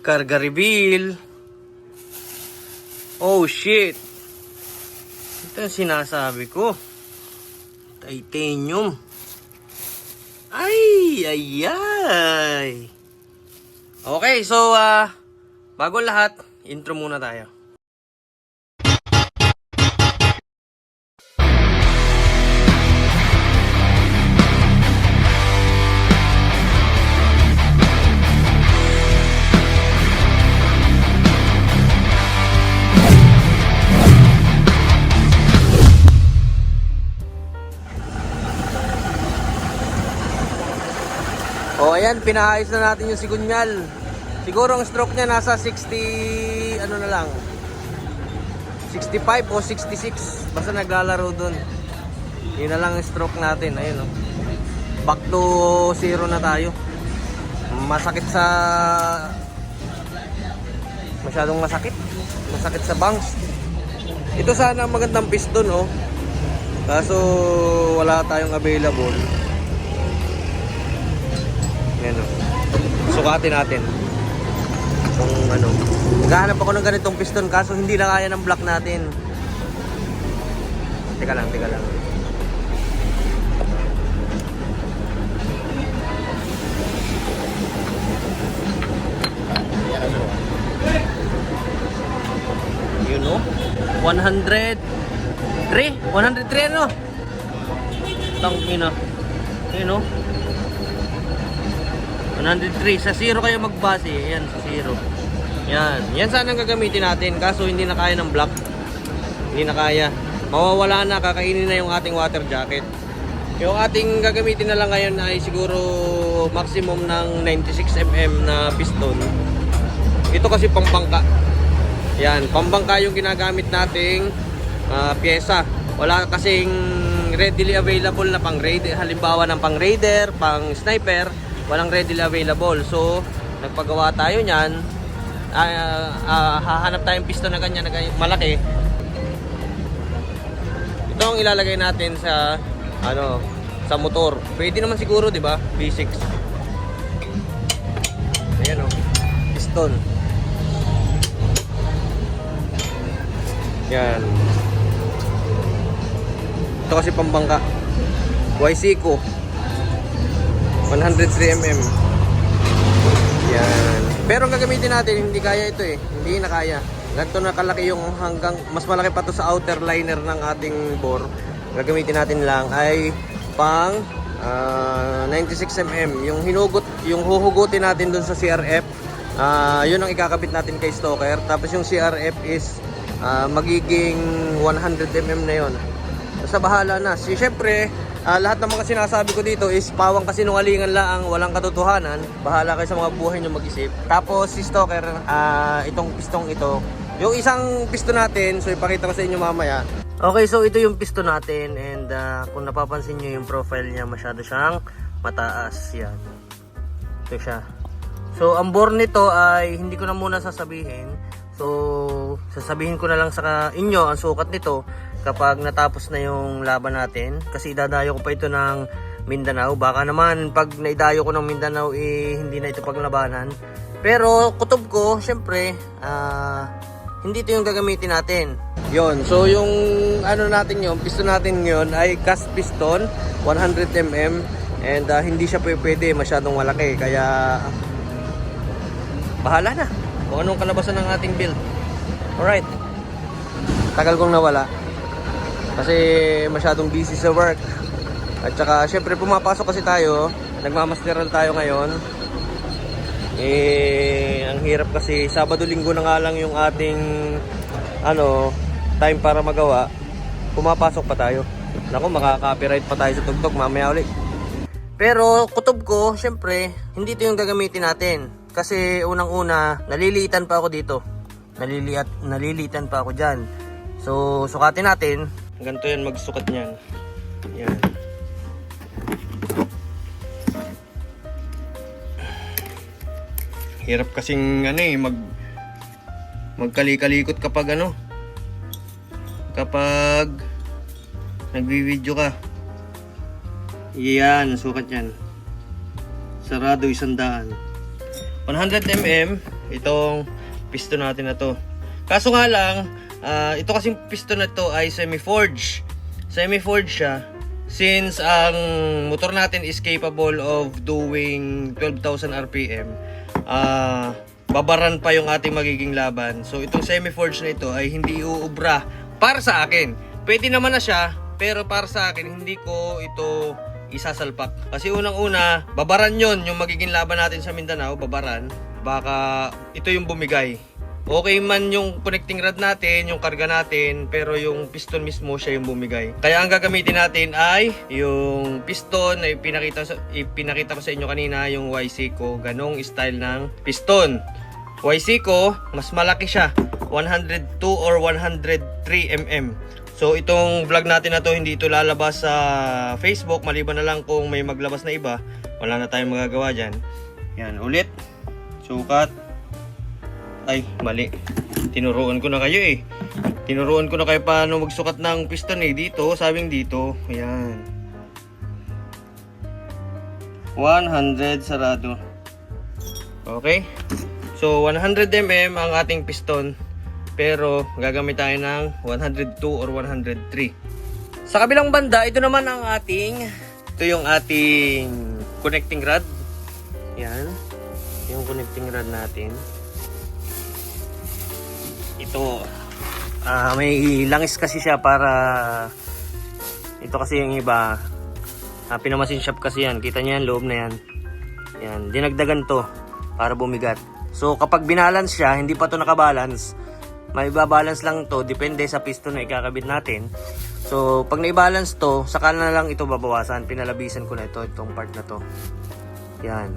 Karga reveal. Oh shit. Ito yung sinasabi ko. Titanium. Ay, ay, ay. Okay, so ah bago lahat, intro muna tayo. Ayan, pinaayos na natin yung sigunyal. Siguro ang stroke niya nasa 60, ano na lang, 65 o 66. Basta naglalaro dun. Yun na lang ang stroke natin. Ayun o. Back to zero na tayo. Masakit sa... Masyadong masakit. Masakit sa bangs. Ito sana ang magandang piston oh. Kaso wala tayong available. Yan o. Sukatin natin. Kung ano. Naghahanap ako ng ganitong piston kaso hindi na kaya ng block natin. Teka lang, teka lang. Yun o. 100 3? 103 ano? Tangina. Yun o. 103. Sa zero kayo magbase. Ayan, sa zero. Yan. Yan sana ang gagamitin natin. Kaso hindi na kaya ng block. Hindi na kaya. Mawawala na. Kakainin na yung ating water jacket. Yung ating gagamitin na lang ngayon ay siguro maximum ng 96mm na piston. Ito kasi pambangka. Yan. Pambangka yung ginagamit nating ah, pyesa. Wala kasing readily available na pang raider. Halimbawa ng pang raider, pang sniper walang readily available. So, nagpagawa tayo niyan. Ah, ah, hahanap tayong piston na ganyan na ganyan, malaki. Ito ang ilalagay natin sa ano, sa motor. Pwede naman siguro, 'di ba? V6. Ayan oh. Piston. Yan. Ito kasi pambangka. YC ko. 103mm. Yan. Pero ang gagamitin natin, hindi kaya ito eh. Hindi na kaya. Ganito na kalaki yung hanggang, mas malaki pa to sa outer liner ng ating bore. Gagamitin natin lang ay pang ah, 96mm. Yung hinugot, yung huhugutin natin dun sa CRF, ah, yun ang ikakabit natin kay Stoker. Tapos yung CRF is ah, magiging 100mm na yun. Basta bahala na. Si, ah, lahat ng mga sinasabi ko dito is pawang kasinungalingan lang, walang katotohanan. Bahala kayo sa mga buhay nyo mag-isip. Tapos si Stoker, ah, itong pistong ito, yung isang piston natin, so ipakita ko sa inyo mamaya. Okay, so ito yung piston natin and ah, kung napapansin nyo yung profile niya, masyado siyang mataas. Yan. Ito siya. So, ang bore nito ay hindi ko na muna sasabihin. So, sasabihin ko na lang sa inyo ang sukat nito kapag natapos na yung laban natin. Kasi idadayo ko pa ito ng Mindanao. Baka naman pag naidayo ko ng Mindanao, eh, hindi na ito paglabanan. Pero kutob ko, syempre, ah, hindi ito yung gagamitin natin. Yon. So, yung ano natin yung piston natin yon ay cast piston, 100mm. And ah, hindi siya pwede, masyadong malaki. Kaya, bahala na kung anong kalabasan ng ating build. Alright. Tagal kong nawala. Kasi masyadong busy sa work. At saka syempre pumapasok kasi tayo. Nagmamasteral tayo ngayon. Eh, ang hirap kasi Sabado linggo na nga lang yung ating ano, time para magawa. Pumapasok pa tayo. Naku, makaka-copyright pa tayo sa tugtog mamaya ulit. Pero kutob ko, syempre, hindi ito yung gagamitin natin. Kasi unang-una, naliliitan pa ako dito. Naliliat, nalilitan pa ako dyan. So, sukatin natin. Ganito yan magsukat niyan. Yan. Hirap kasing ano eh, mag magkali-kalikot kapag ano kapag nagvi-video ka. Yan, sukat yan. Sarado isang daan. 100mm itong piston natin na to. Kaso nga lang, ah, ito kasing piston na to ay semi-forge. Semi-forge siya. Since ang motor natin is capable of doing 12,000 RPM, ah babaran pa yung ating magiging laban. So itong semi-forge na ito ay hindi uubra para sa akin. Pwede naman na siya, pero para sa akin hindi ko ito isasalpak. Kasi unang-una, babaran yon yung magiging laban natin sa Mindanao, babaran. Baka ito yung bumigay. Okay man yung connecting rod natin, yung karga natin, pero yung piston mismo siya yung bumigay. Kaya ang gagamitin natin ay yung piston na ipinakita, ipinakita ko sa inyo kanina, yung YC ko, ganong style ng piston. YC ko, mas malaki siya, 102 or 103 mm. So itong vlog natin na to hindi ito lalabas sa Facebook maliban na lang kung may maglabas na iba. Wala na tayong magagawa diyan. Yan ulit. Sukat. Ay, mali. Tinuruan ko na kayo eh. Tinuruan ko na kayo paano magsukat ng piston eh. Dito, sabing dito. Ayan. 100 sarado. Okay? So, 100 mm ang ating piston. Pero, gagamit tayo ng 102 or 103. Sa kabilang banda, ito naman ang ating, ito yung ating connecting rod. Yan. Yung connecting rod natin. Ito, ah may langis kasi siya para, ito kasi yung iba, ah, pinamasin shop kasi yan. Kita niyo yan, loob na yan. Yan, dinagdagan to para bumigat. So kapag binalance siya, hindi pa to nakabalance. May balance lang to, depende sa piston na ikakabit natin. So pag naibalance to, saka na lang ito babawasan. Pinalabisan ko na ito, itong part na to. Yan.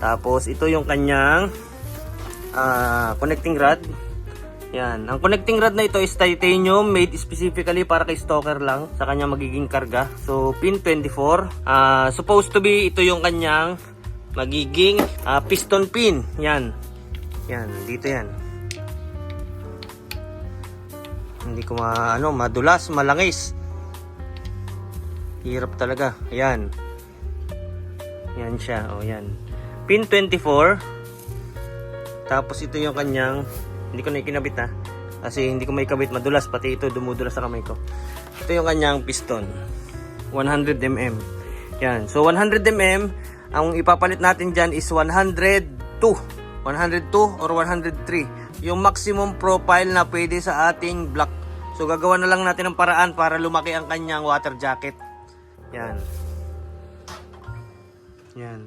Tapos ito yung kanyang ah, connecting rod. Yan. Ang connecting rod na ito is titanium made specifically para kay stalker lang sa kanyang magiging karga. So pin 24. Ah, supposed to be ito yung kanyang magiging ah, piston pin. Yan. Yan, dito yan. Hindi ko ma ano, madulas, malangis. Hirap talaga. Ayan. Yan siya. O yan. Pin 24. Tapos ito yung kanyang hindi ko na ikinabit ha. Kasi hindi ko may kabit madulas pati ito dumudulas sa kamay ko. Ito yung kanyang piston. 100 mm. Yan. So 100 mm ang ipapalit natin diyan is 102. 102 or 103. Yung maximum profile na pwede sa ating block. So gagawa na lang natin ng paraan para lumaki ang kanyang water jacket. Yan. Yan.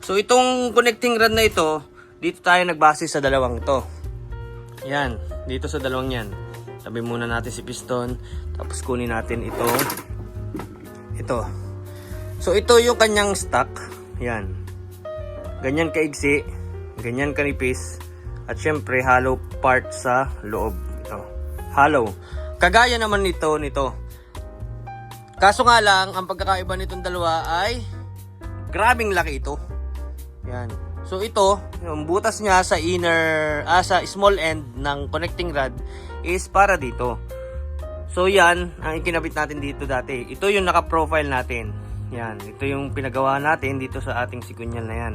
So itong connecting rod na ito, dito tayo nagbase sa dalawang to. Yan, dito sa dalawang yan. Tabi muna natin si piston, tapos kunin natin itong ito. So ito yung kanyang stock. Yan. Ganyan kaigsi, ganyan kanipis, at syempre hollow part sa loob. Ito. Hollow. Kagaya naman nito, nito. Kaso nga lang, ang pagkakaiba nitong dalawa ay grabing laki ito. Yan. So ito, yung butas niya sa inner, ah, sa small end ng connecting rod is para dito. So yan, ang ikinabit natin dito dati. Ito yung naka-profile natin. Yan, ito yung pinagawa natin dito sa ating sikunyal na yan.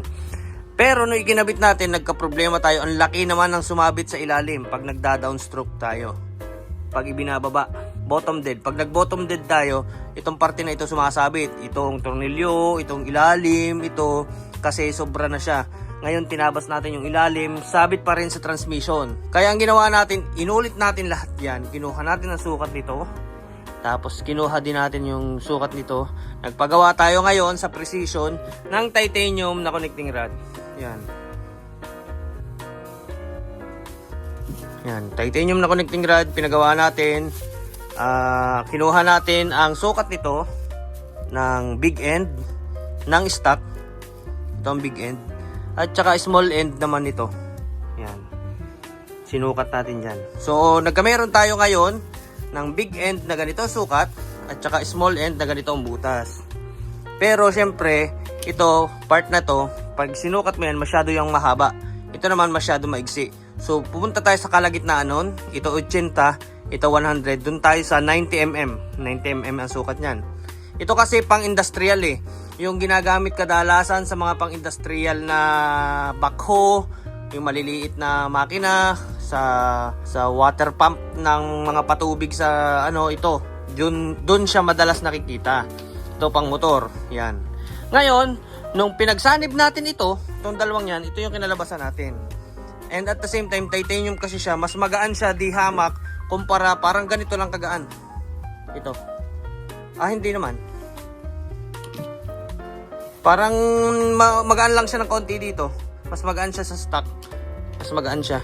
Pero nung ikinabit natin, nagka-problema tayo. Ang laki naman ng sumabit sa ilalim pag nagda-downstroke tayo. Pag ibinababa, bottom dead. Pag nag-bottom dead tayo, itong parte na ito sumasabit. Itong tornilyo, itong ilalim, ito kasi sobra na siya. Ngayon tinabas natin yung ilalim, sabit pa rin sa transmission. Kaya ang ginawa natin, inulit natin lahat yan. Kinuha natin ang sukat nito. Tapos kinuha din natin yung sukat nito. Nagpagawa tayo ngayon sa precision ng titanium na connecting rod. Yan. Yan, titanium na connecting rod, pinagawa natin. Ah, kinuha natin ang sukat nito ng big end ng stock. Ito ang big end. At saka small end naman nito. Yan. Sinukat natin dyan. So, nagkameron tayo ngayon ng big end na ganito sukat at saka small end na ganito ang butas. Pero, syempre, ito, part na to, pag sinukat mo yan, masyado yung mahaba. Ito naman masyado maigsi. So, pupunta tayo sa kalagitnaan nun. Ito 80, ito 100. Doon tayo sa 90mm. 90mm ang sukat niyan. Ito kasi pang industrial eh. Yung ginagamit kadalasan sa mga pang industrial na backhoe, yung maliliit na makina sa sa water pump ng mga patubig sa ano ito. Doon doon siya madalas nakikita. Ito pang motor. Yan. Ngayon, nung pinagsanib natin ito, itong dalawang yan, ito yung kinalabasan natin. And at the same time, titanium kasi siya, mas magaan siya di hamak kumpara parang ganito lang kagaan. Ito. Ah, hindi naman. Parang ma- magaan lang siya ng konti dito. Mas magaan siya sa stock. Mas magaan siya.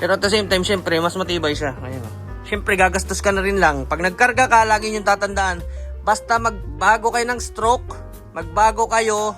Pero at the same time, syempre, mas matibay siya. Ayun. Syempre, gagastos ka na rin lang. Pag nagkarga ka, lagi yung tatandaan. Basta magbago kayo ng stroke, magbago kayo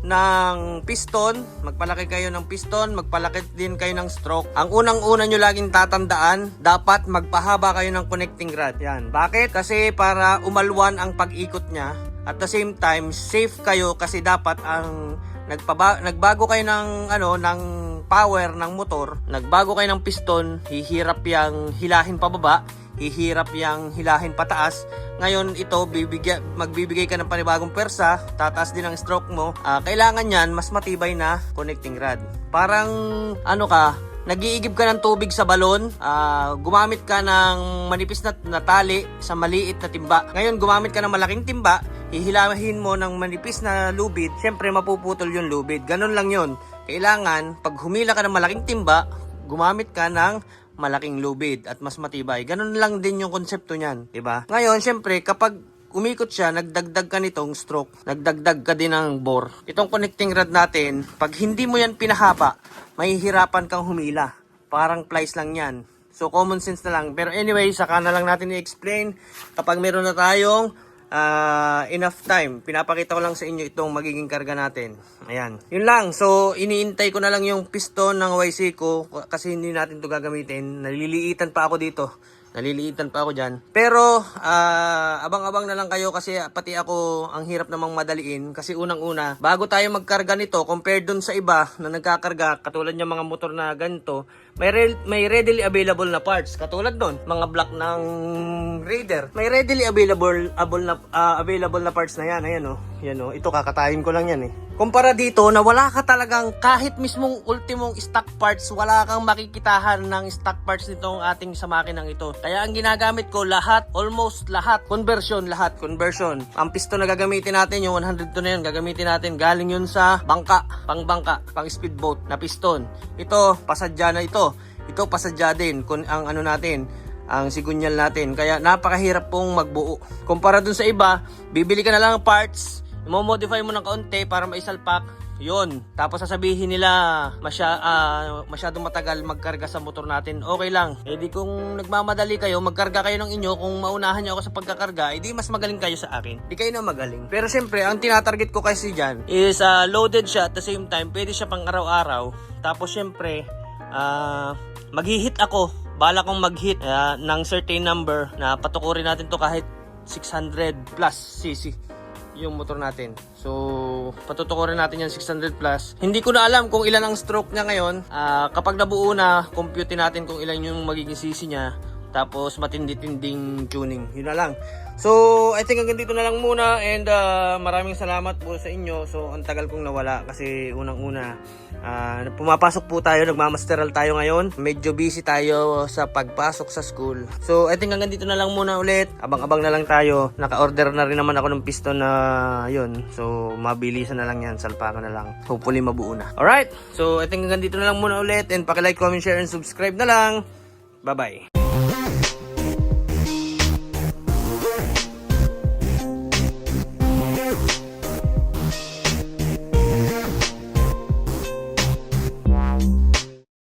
ng piston, magpalaki kayo ng piston, magpalaki din kayo ng stroke. Ang unang-una nyo laging tatandaan, dapat magpahaba kayo ng connecting rod. Yan. Bakit? Kasi para umalwan ang pag-ikot niya. At the same time, safe kayo kasi dapat ang nagpaba, nagbago kayo ng ano ng power ng motor, nagbago kayo ng piston, hihirap yang hilahin pababa, hihirap yang hilahin pataas. Ngayon ito bibigyan magbibigay ka ng panibagong persa, tataas din ang stroke mo. Ah, kailangan niyan mas matibay na connecting rod. Parang ano ka, Nagiigib ka ng tubig sa balon, ah, gumamit ka ng manipis na, na tali sa maliit na timba. Ngayon, gumamit ka ng malaking timba, hihilahin mo ng manipis na lubid, syempre mapuputol yung lubid. Ganun lang yon. Kailangan, pag humila ka ng malaking timba, gumamit ka ng malaking lubid at mas matibay. Ganun lang din yung konsepto niyan, 'di ba? Ngayon, syempre, kapag umikot siya, nagdagdag ka nitong stroke, nagdagdag ka din ng bore. Itong connecting rod natin, pag hindi mo yan pinahaba, mahihirapan kang humila. Parang plies lang yan. So, common sense na lang. Pero anyway, saka na lang natin i-explain kapag meron na tayong ah, enough time. Pinapakita ko lang sa inyo itong magiging karga natin. Ayan. Yun lang. So, iniintay ko na lang yung piston ng YC ko kasi hindi natin to gagamitin. Naliliitan pa ako dito. Naliliitan pa ako dyan. Pero, ah, abang-abang na lang kayo kasi pati ako ang hirap namang madaliin. Kasi unang-una, bago tayo magkarga nito, compared dun sa iba na nagkakarga, katulad yung mga motor na ganito, may, re- may readily available na parts. Katulad doon, mga block ng Raider. May readily available able na, ah, available na parts na yan. Ayan oh. Yan oh. Ito kakatayin ko lang yan eh. Kumpara dito na wala ka talagang kahit mismong ultimong stock parts, wala kang makikitahan ng stock parts nitong ating sa makinang ito. Kaya ang ginagamit ko lahat, almost lahat, conversion lahat, conversion. Ang piston na gagamitin natin, yung 100 to na yun, gagamitin natin galing yun sa bangka, pang bangka, pang speedboat na piston. Ito, pasadya na ito. Ito, pasadya din. Kung ang ano natin, ang sigunyal natin. Kaya napakahirap pong magbuo. Kumpara dun sa iba, bibili ka na lang ng parts, mo-modify mo ng kaunti para maisalpak. Yun. Tapos sasabihin nila masya, ah, masyadong matagal magkarga sa motor natin. Okay lang. Eh di kung nagmamadali kayo, magkarga kayo ng inyo. Kung maunahan niyo ako sa pagkakarga, eh di mas magaling kayo sa akin. Di kayo na magaling. Pero siyempre, ang tinatarget ko kasi dyan is ah, loaded siya at the same time, pwede siya pang araw-araw. Tapos siyempre, ah, maghihit ako. Bala kong mag-hit ah, ng certain number na patukurin natin to kahit 600 plus cc yung motor natin. So, patutukurin natin yan 600 plus. Hindi ko na alam kung ilan ang stroke niya ngayon. Ah, kapag nabuo na, compute natin kung ilan yung magiging CC niya. Tapos matindi-tinding tuning. Yun na lang. So, I think hanggang dito na lang muna and ah, maraming salamat po sa inyo. So, ang tagal kong nawala kasi unang-una ah, pumapasok po tayo, nagmamasteral tayo ngayon. Medyo busy tayo sa pagpasok sa school. So, I think hanggang dito na lang muna ulit. Abang-abang na lang tayo. Naka-order na rin naman ako ng piston na yun. So, mabilisan na lang yan. Salpakan na lang. Hopefully, mabuo na. Alright. So, I think hanggang dito na lang muna ulit. And paki-like, comment, share, and subscribe na lang. Bye-bye.